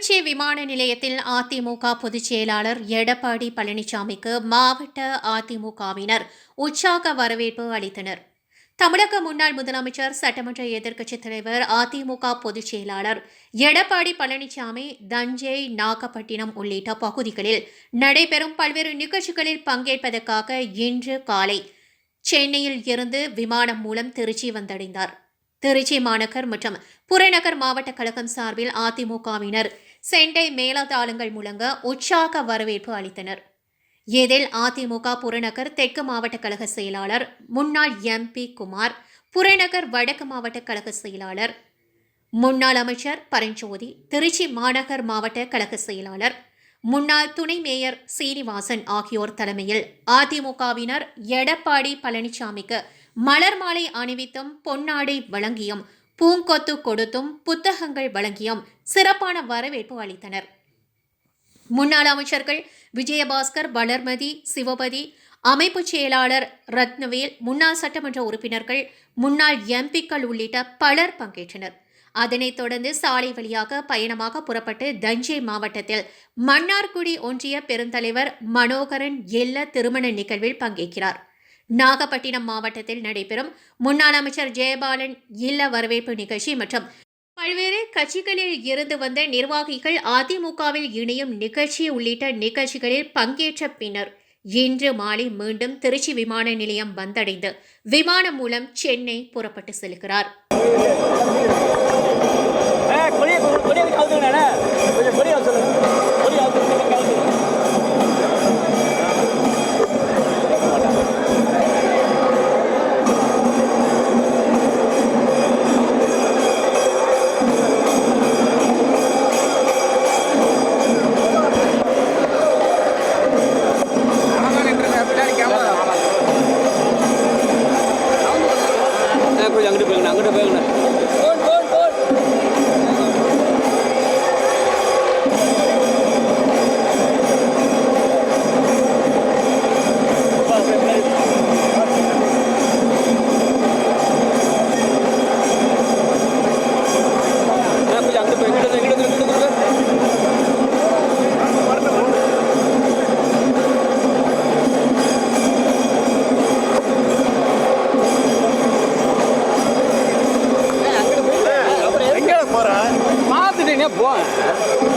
திருச்சி விமான நிலையத்தில் அதிமுக பொதுச் செயலாளர் எடப்பாடி பழனிசாமிக்கு மாவட்ட அதிமுகவினர் உற்சாக வரவேற்பு அளித்தனர். தமிழக முன்னாள் முதலமைச்சர் சட்டமன்ற எதிர்க்கட்சித் தலைவர் அதிமுக பொதுச் செயலாளர் எடப்பாடி பழனிசாமி தஞ்சை நாகப்பட்டினம் உள்ளிட்ட பகுதிகளில் நடைபெறும் பல்வேறு நிகழ்ச்சிகளில் பங்கேற்பதற்காக இன்று காலை சென்னையில் இருந்து விமானம் மூலம் திருச்சி வந்தடைந்தார். திருச்சி மாநகர் மற்றும் புறநகர் மாவட்ட கழகம் சார்பில் அதிமுகவினர் செண்டை மேலதாளங்கள் முழங்க உற்சாக வரவேற்பு அளித்தனர். இதில் அதிமுக புறநகர் தெற்கு மாவட்ட கழக செயலாளர் முன்னாள் எம்பி குமார் புறநகர் வடக்கு மாவட்ட கழக செயலாளர் முன்னாள் அமைச்சர் பரஞ்சோதி திருச்சி மாநகர் மாவட்ட கழக செயலாளர் முன்னாள் துணை மேயர் சீனிவாசன் ஆகியோர் தலைமையில் அதிமுகவினர் எடப்பாடி பழனிசாமிக்கு மலர் மாலை அணிவித்தும் பொன்னாடை வழங்கியும் பூங்கொத்து கொடுத்தும் புத்தகங்கள் வழங்கியும் சிறப்பான வரவேற்பு அளித்தனர். முன்னாள் அமைச்சர்கள் விஜயபாஸ்கர் வளர்மதி சிவபதி அமைப்பு செயலாளர் ரத்னவேல் முன்னாள் சட்டமன்ற உறுப்பினர்கள் முன்னாள் எம்பிக்கள் உள்ளிட்ட பலர் பங்கேற்றனர். அதனைத் தொடர்ந்து சாலை வழியாக பயணமாக புறப்பட்டு தஞ்சை மாவட்டத்தில் மன்னார்குடி ஒன்றிய பெருந்தலைவர் மனோகரன் எல்ல திருமண நிகழ்வில் பங்கேற்கிறார். நாகப்பட்டினம் மாவட்டத்தில் நடைபெறும் முன்னாள் அமைச்சர் ஜெயபாலன் இல்ல வரவேற்பு நிகழ்ச்சி மற்றும் பல்வேறு கட்சிகளில் இருந்து வந்த நிர்வாகிகள் அதிமுகவில் இணையும் நிகழ்ச்சி உள்ளிட்ட நிகழ்ச்சிகளில் பங்கேற்ற பின்னர் இன்று மாலை மீண்டும் திருச்சி விமான நிலையம் வந்தடைந்து விமானம் மூலம் சென்னை புறப்பட்டு செல்கிறார். கொடியை கொஞ்சம் Đường? minha Né?